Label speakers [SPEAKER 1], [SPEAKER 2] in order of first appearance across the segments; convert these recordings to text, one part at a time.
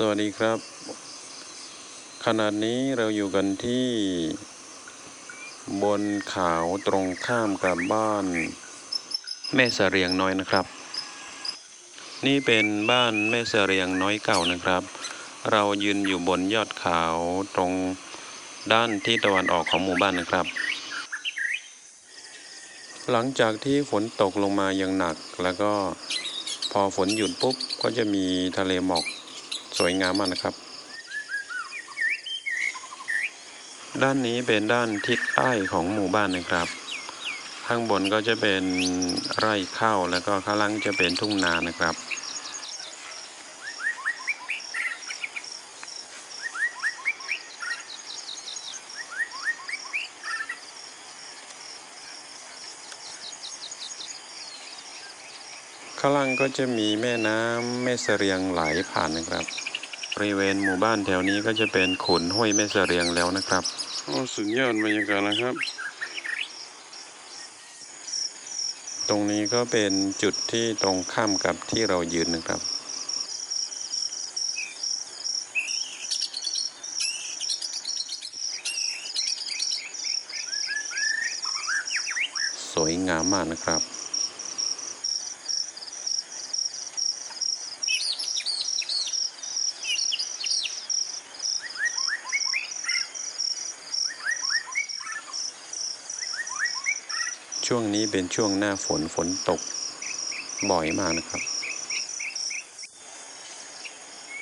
[SPEAKER 1] สวัสดีครับ ขณะนี้เราอยู่กันที่ บนเขาตรงข้ามกับบ้าน แม่เสรียงน้อยนะครับ นี่เป็นบ้านแม่เสรียงน้อยเก่านะครับ เรายืนอยู่บนยอดเขาตรงด้านที่ตะวันออกของหมู่บ้านนะครับ หลังจากที่ฝนตกลงมาอย่างหนักแล้วก็พอฝนหยุดปุ๊บก็จะมีทะเลหมอก สวยงามมากนะครับ ด้านนี้เป็นด้านทิศใต้ของหมู่บ้านนะครับ ข้างบนก็จะเป็นไร่ข้าวแล้วก็ข้างล่างจะเป็นทุ่งนานะครับข้างล่างก็จะมีแม่น้ำแม่เสรียงไหลผ่านนะครับ บริเวณหมู่บ้านแถวนี้ก็จะเป็นขุนห้วยแม่เสรียงแล้วนะครับโอ้สุดยอดบรรยากาศแล้วครับ ตรงนี้ก็เป็นจุดที่ตรงข้ามกับที่เรายืนนะครับสวยงามมากนะครับ ช่วงนี้เป็นช่วงหน้าฝนฝนตกบ่อยมากนะครับ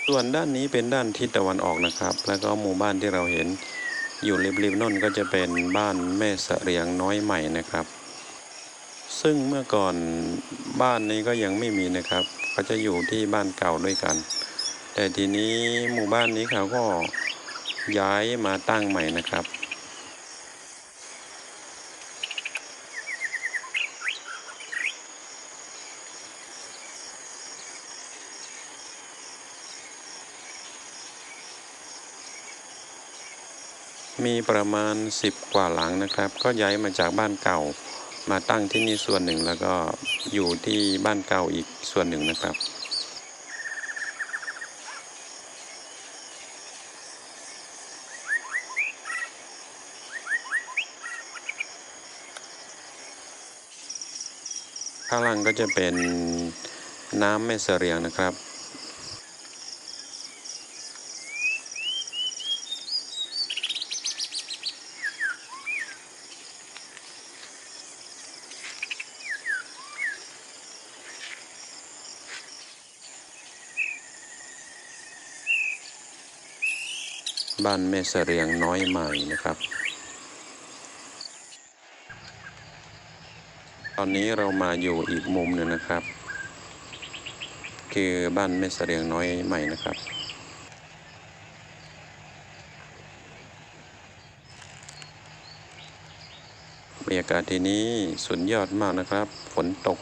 [SPEAKER 1] ส่วนด้านนี้เป็นด้านทิศตะวันออกนะครับ แล้วก็หมู่บ้านที่เราเห็นอยู่ริมๆนั่นก็จะเป็นบ้านแม่เสรียงน้อยใหม่นะครับ ซึ่งเมื่อก่อนบ้านนี้ก็ยังไม่มีนะครับเขาจะอยู่ที่บ้านเก่าด้วยกัน แต่ทีนี้หมู่บ้านนี้เขาก็ย้ายมาตั้งใหม่นะครับ มีประมาณ 10 กว่าหลังนะครับ ก็ย้ายมาจากบ้านเก่า มาตั้งที่นี่ส่วนหนึ่งแล้วก็อยู่ที่บ้านเก่าอีกส่วนหนึ่งนะครับข้างล่างก็จะเป็นน้ำแม่เสรียงนะครับ บ้านแม่เสรียงน้อยใหม่นะครับ ตอนนี้เรามาอยู่อีกมุมหนึ่งนะครับ คือบ้านแม่เสรียงน้อยใหม่นะครับบรรยากาศที่นี้สุดยอดมากนะครับ ฝนตก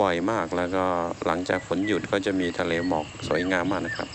[SPEAKER 1] บ่อยมากแล้วก็หลังจากฝนหยุดก็จะมีทะเลหมอกสวยงามมากนะครับ